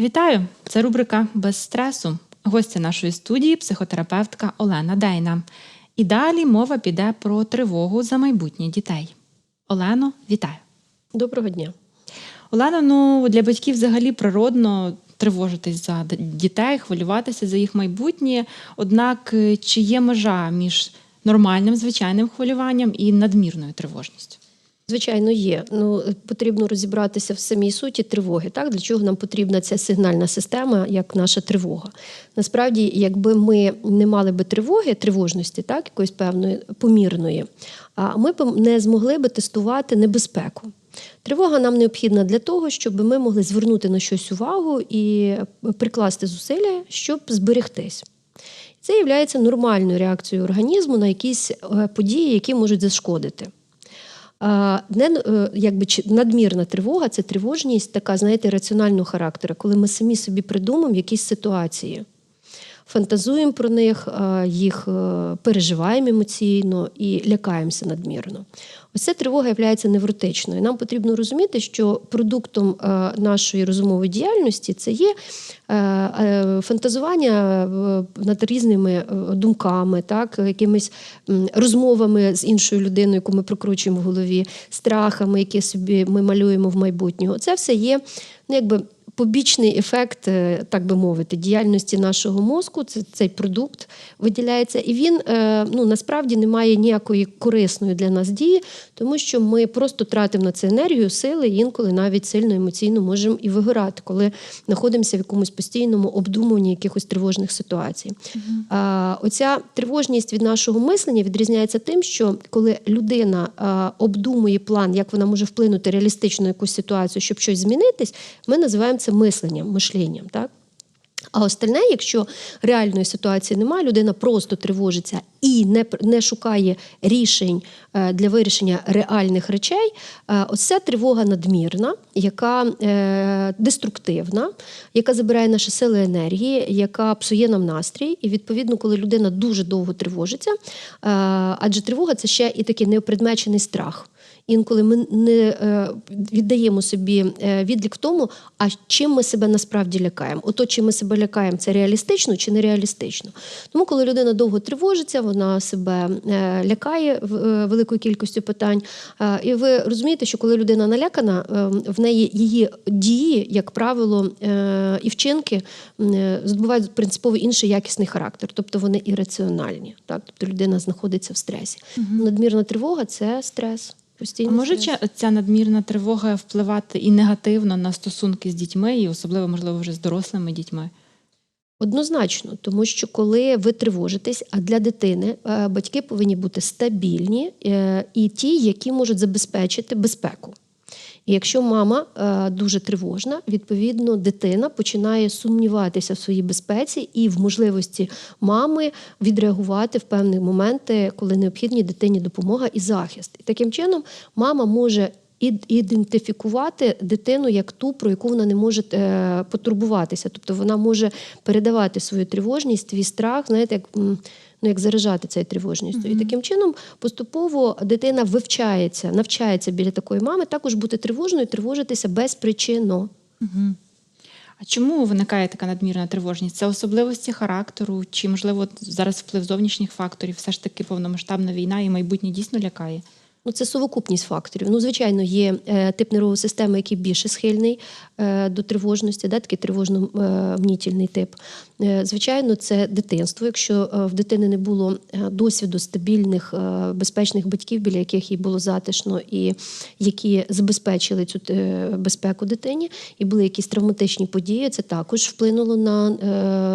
Вітаю! Це рубрика Без стресу. Гостя нашої студії психотерапевтка Олена Дейна. І далі мова піде про тривогу за майбутнє дітей. Олено, вітаю! Доброго дня. Олена, ну для батьків взагалі природно тривожитись за дітей, хвилюватися за їх майбутнє. Однак, е, чи є межа між нормальним звичайним хвилюванням і надмірною тривожністю? Звичайно, є. Ну потрібно розібратися в самій суті тривоги. Так для чого нам потрібна ця сигнальна система, як наша тривога? Насправді, якби ми не мали би тривоги, тривожності, так якоїсь певної помірної, а ми б не змогли би тестувати небезпеку. Тривога нам необхідна для того, щоб ми могли звернути на щось увагу і прикласти зусилля, щоб зберегтись. Це є нормальною реакцією організму на якісь е, події, які можуть зашкодити. Не, е, якби, надмірна тривога це тривожність, така, знаєте, раціонального характеру, коли ми самі собі придумаємо якісь ситуації, фантазуємо про них, їх е, переживаємо емоційно і лякаємося надмірно. Ось ця тривога є невротичною. Нам потрібно розуміти, що продуктом е, нашої розумової діяльності це є е, е, фантазування е, над різними е, думками, так, якимись розмовами з іншою людиною, яку ми прокручуємо в голові, страхами, які собі ми малюємо в майбутнього. Це все є ну, якби. Побічний ефект, е, так би мовити, діяльності нашого мозку, це цей продукт виділяється, і він е, ну насправді не має ніякої корисної для нас дії, тому що ми просто тратимо на це енергію, сили, і інколи навіть сильно емоційно можемо і вигорати, коли знаходимося в якомусь постійному обдумуванні якихось тривожних ситуацій. А, Оця тривожність від нашого мислення відрізняється тим, що коли людина обдумує план, як вона може вплинути реалістично на якусь ситуацію, щоб щось змінитись, ми називаємо це мисленням, мишленням. Так? А остальне, якщо реальної ситуації немає, людина просто тривожиться і не, не шукає рішень е, для вирішення реальних речей, е, ось це тривога надмірна, яка е, деструктивна, яка забирає наші сили енергії, яка псує нам настрій. І відповідно, коли людина дуже довго тривожиться, адже тривога це ще і такий неопредмечений страх. Інколи ми не е, віддаємо собі е, відлік тому, а чим ми себе насправді лякаємо. Ото чим ми себе лякаємо, це реалістично чи нереалістично. Тому, коли людина довго тривожиться, вона себе е, лякає великою кількістю питань. І ви розумієте, що коли людина налякана, в неї її дії, як правило, і вчинки здобувають принципово інший якісний характер, тобто вони ірраціональні. Так? Тобто людина знаходиться в стресі. Надмірна тривога це стрес. А може стрес. ця- ця надмірна тривога впливати і негативно на стосунки з дітьми, і особливо, можливо, вже з дорослими дітьми? Однозначно, тому що коли ви тривожитесь, а для дитини е, батьки повинні бути стабільні е, і ті, які можуть забезпечити безпеку. І якщо мама е, дуже тривожна, відповідно дитина починає сумніватися в своїй безпеці і в можливості мами відреагувати в певні моменти, коли необхідні дитині допомога і захист. І таким чином мама може ідентифікувати дитину як ту, про яку вона не може е, потурбуватися. Тобто вона може передавати свою тривожність, свій страх, знаєте, як. Ну, як заражати цією тривожністю. І таким чином поступово дитина вивчається, навчається біля такої мами також бути тривожною, тривожитися безпричинно. Угу. А чому виникає така надмірна тривожність? Це особливості характеру, чи, можливо, зараз вплив зовнішніх факторів, все ж таки повномасштабна війна і майбутнє дійсно лякає? Ну, це совокупність факторів. Ну, звичайно, є е, тип нервової системи, який більше схильний е, до тривожності, да, такий тривожно-мнітільний тип. Е, звичайно, це дитинство. Якщо в дитини не було досвіду стабільних, безпечних батьків, біля яких їй було затишно, і які забезпечили цю безпеку дитині, і були якісь травматичні події, це також вплинуло на,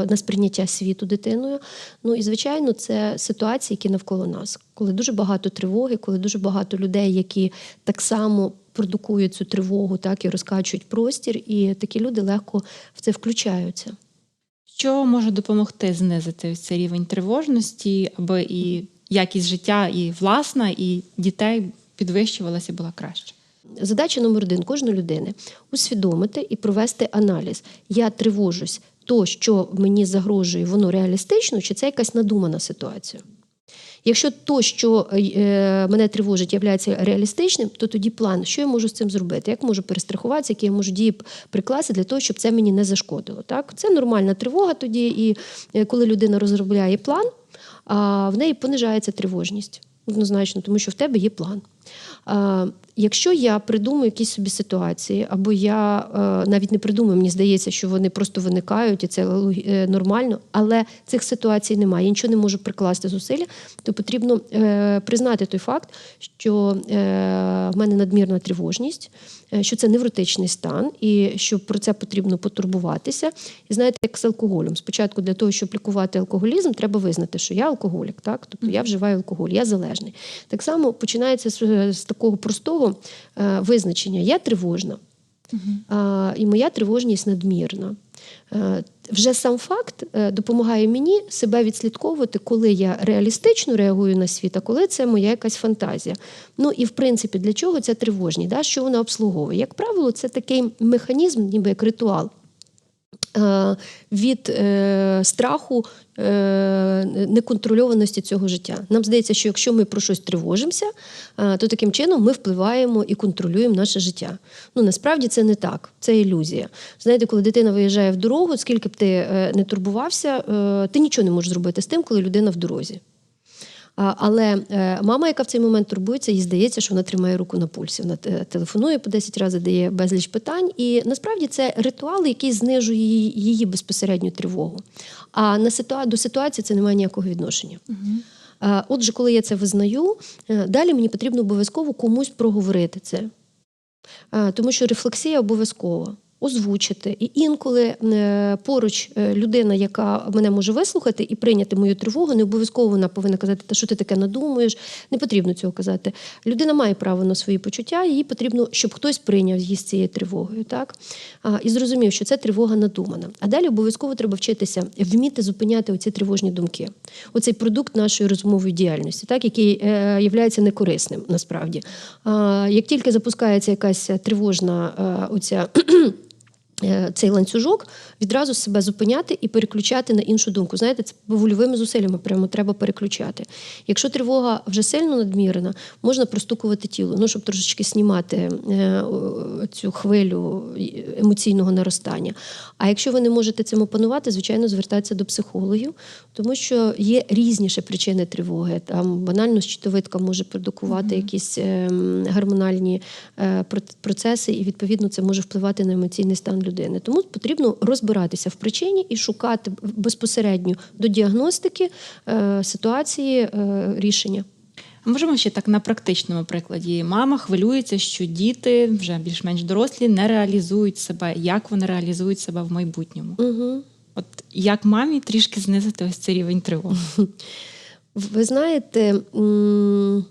на сприйняття світу дитиною. Ну і звичайно, це ситуації, які навколо нас, коли дуже багато тривоги, коли дуже багато людей, які так само продукують цю тривогу, так і розкачують простір, і такі люди легко в це включаються. Що може допомогти знизити цей рівень тривожності, аби і якість життя, і власна, і дітей підвищувалася і була краще? Задача номер один кожної людини усвідомити і провести аналіз. Я тривожусь, то, що мені загрожує, воно реалістично, чи це якась надумана ситуація. Якщо то, що е, мене тривожить, є реалістичним, то тоді план, що я можу з цим зробити, як можу перестрахуватися, які я можу дії прикласти для того, щоб це мені не зашкодило. Так? Це нормальна тривога тоді, і е, коли людина розробляє план, в неї понижається тривожність. Однозначно, тому що в тебе є план. Якщо я придумаю якісь собі ситуації, або я е, навіть не придумаю, мені здається, що вони просто виникають, і це е, нормально, але цих ситуацій немає, я нічого не можу прикласти зусилля, то потрібно е, признати той факт, що в мене надмірна тривожність, що це невротичний стан, і що про це потрібно потурбуватися. І знаєте, як з алкоголем. Спочатку для того, щоб лікувати алкоголізм, треба визнати, що я алкоголік, так? тобто я вживаю алкоголь, я залежний. Так само починається з, з такого простого е, визначення: я тривожна, і моя тривожність надмірна. Е, Вже сам факт е, допомагає мені себе відслідковувати, коли я реалістично реагую на світ, а коли це моя якась фантазія. Ну і в принципі, для чого ця тривожність? Да? Що вона обслуговує? Як правило, це такий механізм, ніби як ритуал. Е, Від е, страху е, неконтрольованості цього життя. Нам здається, що якщо ми про щось тривожимося, то таким чином ми впливаємо і контролюємо наше життя. Ну насправді це не так, це ілюзія. Знаєте, коли дитина виїжджає в дорогу, скільки б ти не турбувався, ти нічого не можеш зробити з тим, коли людина в дорозі. Але е, мама, яка в цей момент турбується, їй здається, що вона тримає руку на пульсі. Вона телефонує по 10 разів, дає безліч питань. І насправді це ритуал, який знижує її, безпосередню тривогу. А на ситуа... до ситуації це не має ніякого відношення. А, Отже, коли я це визнаю, е, далі мені потрібно обов'язково комусь проговорити це. Тому що рефлексія обов'язкова. Озвучити. І інколи е, поруч е, людина, яка мене може вислухати і прийняти мою тривогу, не обов'язково вона повинна казати, та що ти таке надумуєш. Не потрібно цього казати. Людина має право на свої почуття, їй потрібно, щоб хтось прийняв її з цією тривогою. Так? І зрозумів, що це тривога надумана. А далі обов'язково треба вчитися вміти зупиняти оці тривожні думки. Оцей продукт нашої розумової діяльності, так, який е, є некорисним насправді. Як тільки запускається якась тривожна оця. Е, Цей ланцюжок відразу себе зупиняти і переключати на іншу думку. Знаєте, це вольовими зусиллями прямо треба переключати. Якщо тривога вже сильно надмірена, можна простукувати тіло, ну щоб трошечки знімати е, цю хвилю емоційного наростання. А якщо ви не можете цим опанувати, звичайно, звертатися до психологів, тому що є різні ще причини тривоги. Там банально щитовидка може продукувати якісь ем, гормональні е, процеси, і відповідно це може впливати на емоційний стан людини. Тому потрібно розбиратися в причині і шукати безпосередньо до діагностики е, ситуації е, рішення. Можемо ще так на практичному прикладі. Мама хвилюється, що діти вже більш-менш дорослі не реалізують себе. Як вони реалізують себе в майбутньому? Угу. От як мамі трішки знизити ось цей рівень тривоги? Ви знаєте, м,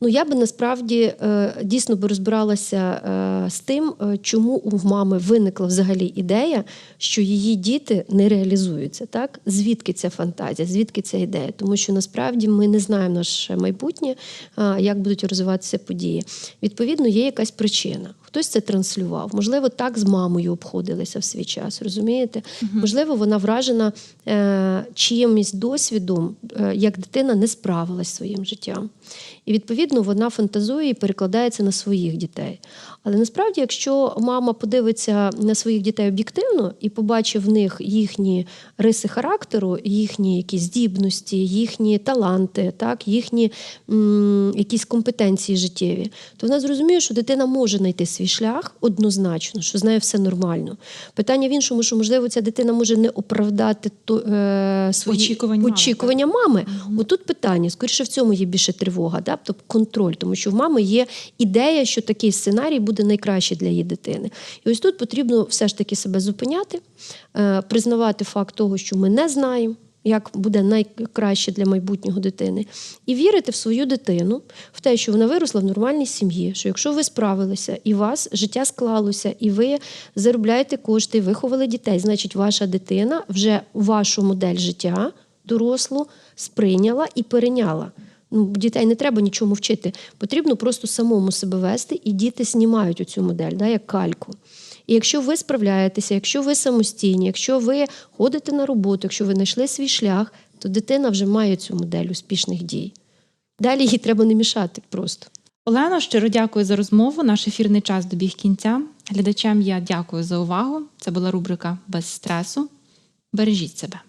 ну я би насправді е, дійсно би розбиралася е, з тим, е, чому у мами виникла взагалі ідея, що її діти не реалізуються. Так? Звідки ця фантазія, звідки ця ідея? Тому що насправді ми не знаємо наше майбутнє, як будуть розвиватися події. Відповідно, є якась причина. Хтось це транслював, можливо, так з мамою обходилися в свій час, розумієте? Можливо, вона вражена е, чиїмось досвідом, е, як дитина не справилась своїм життям. І відповідно вона фантазує і перекладається на своїх дітей. Але насправді, якщо мама подивиться на своїх дітей об'єктивно і побачить в них їхні риси характеру, їхні якісь здібності, їхні таланти, так, їхні м, якісь компетенції життєві, то вона зрозуміє, що дитина може знайти свій шлях однозначно, що з нею все нормально. Питання в іншому, що можливо ця дитина може не оправдати то, е, свої Очікувань мами, очікування мами. Отут питання, скоріше в цьому є більше тривога, да? тобто контроль, тому що в мами є ідея, що такий сценарій буде найкращий для її дитини. І ось тут потрібно все ж таки себе зупиняти, е, признавати факт того, що ми не знаємо. Як буде найкраще для майбутнього дитини, і вірити в свою дитину, в те, що вона виросла в нормальній сім'ї. Що якщо ви справилися і вас життя склалося, і ви заробляєте кошти, виховали дітей, значить, ваша дитина вже вашу модель життя дорослу сприйняла і перейняла. Ну, дітей не треба нічому вчити. Потрібно просто самому себе вести, і діти знімають оцю модель, да, як кальку. І якщо ви справляєтеся, якщо ви самостійні, якщо ви ходите на роботу, якщо ви знайшли свій шлях, то дитина вже має цю модель успішних дій. Далі їй треба не мішати просто. Олено, щиро дякую за розмову. Наш ефірний час добіг кінця. Глядачам я дякую за увагу. Це була рубрика без стресу. Бережіть себе.